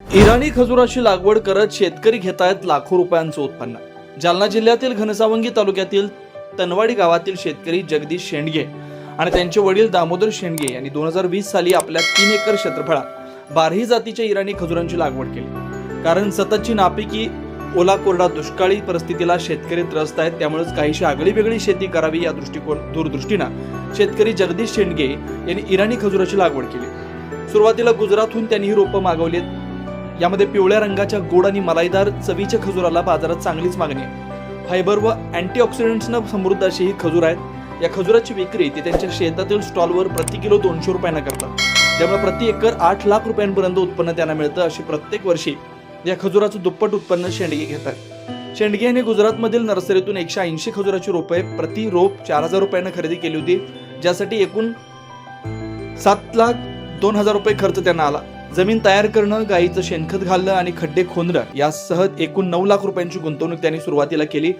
इराणी खजुराची लागवड करत शेतकरी घेत आहेत लाखो रुपयांचं उत्पन्न. जालना जिल्ह्यातील घनसावंगी तालुक्यातील तनवाडी गावातील शेतकरी जगदीश शेंडगे आणि त्यांचे वडील दामोदर शेंडगे यांनी दोन हजार वीस साली आपल्या तीन एकर क्षेत्रफळात बारही जातीच्या इराणी खजुरांची लागवड केली. कारण सततची नापिकी ओला कोरडा दुष्काळी परिस्थितीला शेतकरी त्रस्त आहेत त्यामुळेच काहीशी आगळी वेगळी शेती करावी या दृष्टिकोन दूरदृष्टीनं शेतकरी जगदीश शेंडगे यांनी इराणी खजुराची लागवड केली. सुरुवातीला गुजरातहून त्यांनी ही रोपं मागवलीत. यामध्ये पिवळ्या रंगाच्या गोड आणि मलाईदार चवीच्या खजुराला बाजारात चांगलीच मागणी आहे. फायबर व अँटीऑक्सिडंट्सनं समृद्ध अशी ही खजूर आहेत. या खजुराची विक्री ते त्यांच्या शेतातील स्टॉलवर प्रति किलो दोनशे रुपयांना करतात. त्यामुळे प्रति एकर आठ लाख रुपयांपर्यंत उत्पन्न त्यांना मिळतं अशी प्रत्येक वर्षी या खजुराचं दुप्पट उत्पन्न शेंडगे घेतात. शेंडगे यांनी गुजरातमधील नर्सरीतून एकशे ऐंशी खजुराची रोपे प्रति रोप चार हजार रुपयांना खरेदी केली होती. ज्यासाठी एकूण सात लाख दोन हजार रुपये खर्च त्यांना आला. जमीन तयार करणं गाईचं शेणखत घालणं आणि खड्डे खोदणं यासह एकूण नऊ लाख रुपयांची गुंतवणूक त्यांनी सुरुवातीला केली.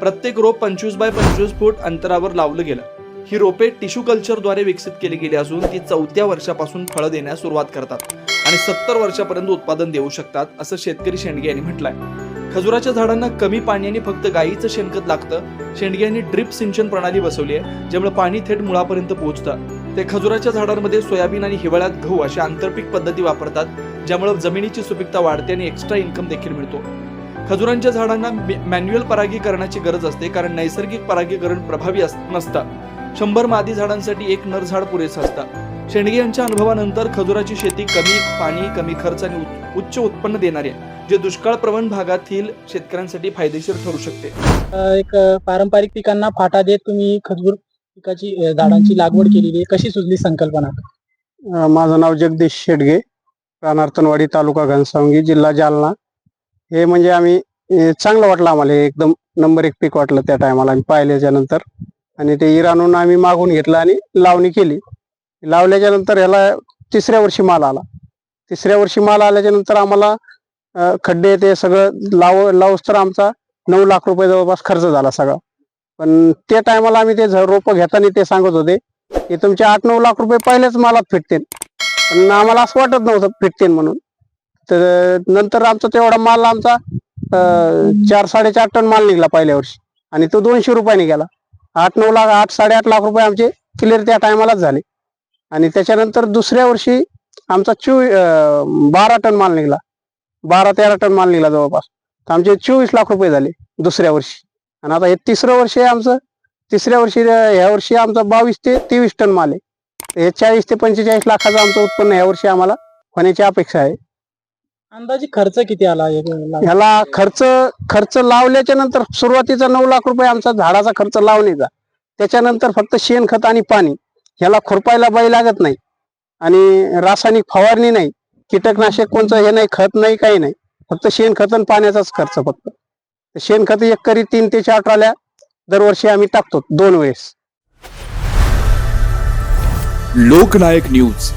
प्रत्येक रोप पंचवीस बाय पंचवीस फूट अंतरावर लावलं गेलं. ही रोपे टिश्यू कल्चरद्वारे विकसित केली गेली असून ती चौथ्या वर्षापासून फळं देण्यास सुरुवात करतात आणि सत्तर वर्षापर्यंत उत्पादन देऊ शकतात असं शेतकरी शेंडगे यांनी म्हटलंय. खजुराच्या झाडांना कमी पाणी आणि फक्त गाईचं शेणखत लागतं. शेंडगे यांनी ड्रिप सिंचन प्रणाली बसवली आहे ज्यामुळे पाणी थेट मुळापर्यंत पोहोचतं. ते खजुराच्या झाडांमध्ये सोयाबीन आणि हिवाळ्यात गहू अशा आंतरपीक पद्धती वापरतात ज्यामुळे जमिनीची सुपीकता वाढते आणि एक्स्ट्रा इन्कम देखील मिळतो. खजुरांच्या झाडांना मॅन्युअल परागीकरणाची गरज असते कारण नैसर्गिक परागीकरण प्रभावी अस- नसतं. शंभर मादी झाडांसाठी एक नर झाड पुरेसं असतं. शेंडगे यांच्या अनुभवानंतर खजुराची शेती कमी पाणी कमी खर्च आणि उच्च- उत्पन्न देणारी आहे जे दुष्काळ प्रवण भागातील शेतकऱ्यांसाठी फायदेशीर ठरू शकते. एक पारंपरिक पिकांना फाटा देत तुम्ही खजूर पिकाची झाडांची लागवड केलेली आहे. कशी सुचली संकल्पना? माझं नाव जगदीश शेडगे प्राणार्थनवाडी तालुका घनसावंगी जिल्हा जालना. हे म्हणजे आम्ही चांगलं वाटलं आम्हाला एकदम नंबर एक पीक वाटलं त्या टायमाला आम्ही पाहिल्याच्या नंतर. आणि ते इराणून आम्ही मागून घेतलं आणि लावणी केली. लावल्याच्या नंतर ह्याला तिसऱ्या वर्षी माल आला. तिसऱ्या वर्षी माल आल्याच्यानंतर आम्हाला खड्डे ते सगळं लाव लावूस तर आमचा नऊ लाख रुपये जवळपास खर्च झाला सगळा. पण त्या टायमाला आम्ही ते रोपं घेताना ते सांगत होते की तुमचे आठ नऊ लाख रुपये पहिलेच मालात फिटतील. पण आम्हाला असं वाटत नव्हतं फिटतील म्हणून. तर नंतर आमचा तेवढा माल आमचा चार साडेचार टन माल निघाला पहिल्या वर्षी. आणि तो दोनशे रुपयाने गेला आठ नऊ लाख आठ साडेआठ लाख रुपये आमचे क्लिअर त्या टायमालाच झाले. आणि त्याच्यानंतर दुसऱ्या वर्षी आमचा चो बारा टन माल निघाला. बारा तेरा टन माल निघाला जवळपास. तर आमचे चोवीस लाख रुपये झाले दुसऱ्या वर्षी. आणि आता हे तिसरं वर्ष आहे आमचं. तिसऱ्या वर्षी ह्या वर्षी आमचा बावीस ते तेवीस टन माल आहे. हे चाळीस ते पंचेचाळीस लाखाचं आमचं उत्पन्न ह्या वर्षी आम्हाला. होण्याची अपेक्षा आहे. अंदाजे खर्च किती आला ह्याला खर्च खर्च लावल्याच्या नंतर सुरुवातीचा नऊ लाख रुपये आमचा झाडाचा खर्च लावणीचा. त्याच्यानंतर फक्त शेणखत आणि पाणी. ह्याला खुरपायला बाई लागत नाही. आणि रासायनिक फवारणी नाही. कीटकनाशक कोणतं हे नाही खत नाही काही नाही. फक्त शेणखत आणि पाण्याचाच खर्च फक्त. शेणखत एक तीन ते चार ट्रॉल्या दरवर्षी आम्ही टाकतो दोन वेळेस. लोकनायक न्यूज.